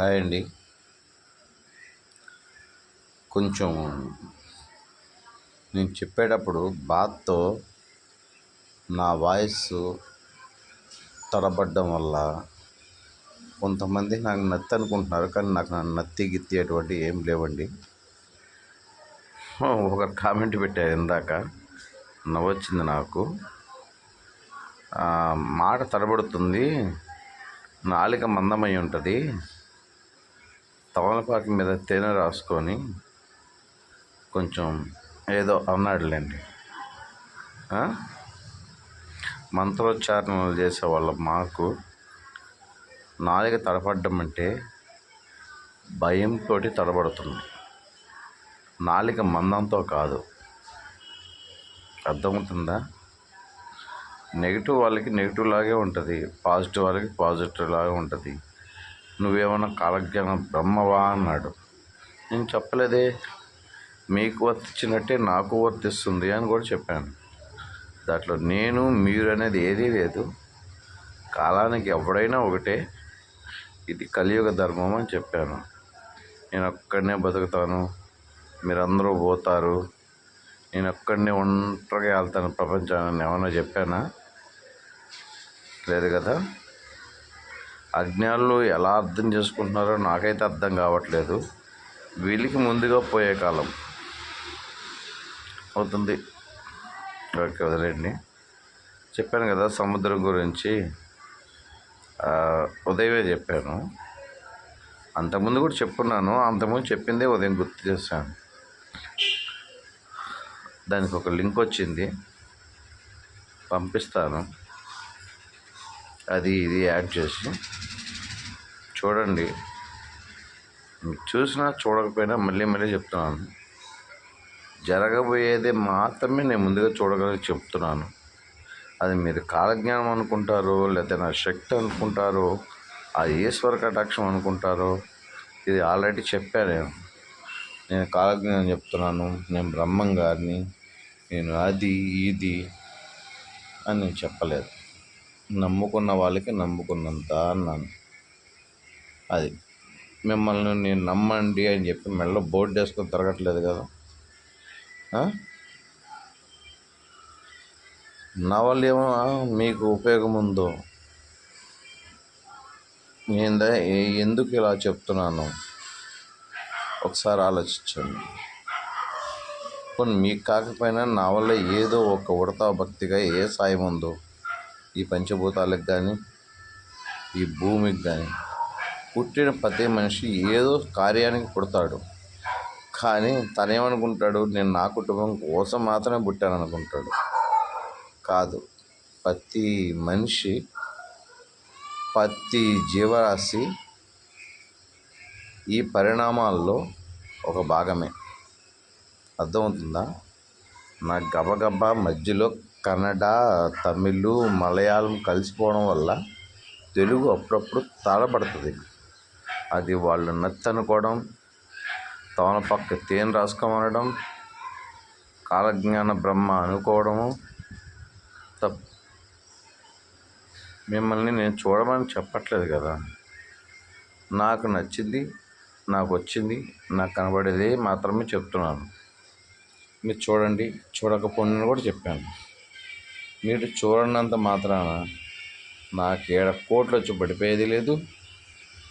Hi అండి కొంచెం నేను చెప్పేటప్పుడు బాత్తో నా వాయిస్ తడబడ్డం వల్ల కొంతమంది నాకు నత్తి అనుకుంటున్నారు కానీ నాకు నా నత్తి గిత్తి అటువంటి ఏం లేవండి. ఒక కామెంట్ పెట్టారు ఇందాక నవ్వొచ్చింది నాకు. మాట తడబడుతుంది నాలిక మందమై ఉంటుంది. తమలపాకు మీద తేనె రాసుకొని కొంచెం ఏదో అన్నాడులేండి. మంత్రోచ్చారణలు చేసే వాళ్ళ మాకు నాలుక తడపడ్డం అంటే భయంతో తడబడుతుంది. నాలిక మందంతో కాదు. అర్థమవుతుందా? నెగిటివ్ వాళ్ళకి నెగిటివ్ లాగే ఉంటుంది పాజిటివ్ వాళ్ళకి పాజిటివ్ లాగే ఉంటుంది. నువ్వేమన్నా కాలజ్ఞాన బ్రహ్మవా అన్నాడు. నేను చెప్పలేదే. మీకు వర్తించినట్టే నాకు వర్తిస్తుంది అని కూడా చెప్పాను. దాంట్లో నేను మీరు అనేది ఏదీ లేదు. కాలానికి ఎవడైనా ఒకటే. ఇది కలియుగ ధర్మం అని చెప్పాను. నేను ఒక్కడనే బతుకుతాను. మీరందరూ పోతారు. నేను ఒక్కడనే ఒంటరిగా వెళ్తాను ప్రపంచాన్ని ఏమన్నా చెప్పానా? లేదు కదా? అజ్ఞానులు ఎలా అర్థం చేసుకుంటున్నారో నాకైతే అర్థం కావట్లేదు. వీళ్ళకి ముందుగా పోయే కాలం అవుతుంది. ఓకే వదిలేండి చెప్పాను కదా సముద్రం గురించి. ఉదయమే చెప్పాను. అంతకుముందు కూడా చెప్పున్నాను. అంతకుముందు చెప్పిందే ఉదయం గుర్తు చేశాను. దానికి ఒక లింక్ వచ్చింది. పంపిస్తాను. అది ఇది యాడ్ చేసి చూడండి. మీకు చూసినా చూడకపోయినా మళ్ళీ మళ్ళీ చెప్తున్నాను. జరగబోయేది మాత్రమే నేను ముందుగా చూడగలిగి చెప్తున్నాను. అది మీరు కాలజ్ఞానం అనుకుంటారో లేదా నా శక్తి అనుకుంటారో ఆ ఈశ్వర కటాక్షం అనుకుంటారో ఇది ఆల్రెడీ చెప్పాను నేను. నేను కాలజ్ఞానం చెప్తున్నాను. నేను బ్రహ్మం గారిని. నేను అది ఇది అని నేను చెప్పలేదు. నమ్ముకున్న వాళ్ళకి నమ్ముకున్నంత అన్నాను. అది మిమ్మల్ని నేను నమ్మండి అని చెప్పి మెడలో బోర్డు వేసుకొని తిరగట్లేదు కదా. నా వల్ల ఏమో మీకు ఉపయోగం ఉందో? నేను ఎందుకు ఇలా చెప్తున్నాను? ఒకసారి ఆలోచించండి. కొన్ని మీకు కాకపోయినా నా వల్ల ఏదో ఒక ఉడతా భక్తిగా ఏ సాయం ఉందో? ఈ పంచభూతాలకు కానీ ఈ భూమికి కానీ పుట్టిన ప్రతి మనిషి ఏదో కార్యానికి పుడతాడు. కానీ తనేమనుకుంటాడు నేను నా కుటుంబం కోసం మాత్రమే పుట్టాను అనుకుంటాడు కాదు ప్రతి మనిషి ప్రతి జీవరాశి ఈ పరిణామాల్లో ఒక భాగమే. అర్థమవుతుందా? నా గబగబా మధ్యలో కన్నడ తమిళ్ మలయాళం కలిసిపోవడం వల్ల తెలుగు అప్పుడప్పుడు తడబడుతుంది అది వాళ్ళు నచ్చనుకోవడం తమలపక్క తేను రాసుకోమనడం కాలజ్ఞాన బ్రహ్మ అనుకోవడము తప్పు మిమ్మల్ని నేను చూడమని చెప్పట్లేదు కదా. నాకు నచ్చింది నాకు వచ్చింది నాకు కనబడేది మాత్రమే చెప్తున్నాను. మీరు చూడండి చూడకపోయినా కూడా చెప్పాను. మీరు చూడనంత మాత్రాన నాకు ఏడ కోట్లు వచ్చి పడిపోయేది లేదు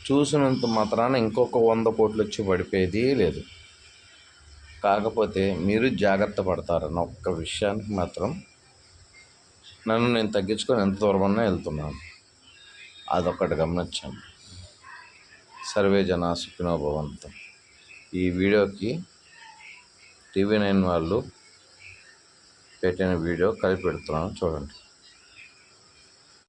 చూసినంత మాత్రాన ఇంకొక వంద కోట్లు వచ్చి పడిపోయేది లేదు. కాకపోతే మీరు జాగ్రత్త పడతారన్న ఒక్క విషయానికి మాత్రం నన్ను నేను తగ్గించుకొని ఎంత దూరమన్నా వెళ్తున్నాను. అదొక్కటి గమనించాను సర్వే జనా సుఖినోభవంతం ఈ వీడియోకి టీవీ నైన్ వాళ్ళు పెట్టిన వీడియో కలిపి పెడుతున్నాను. చూడండి.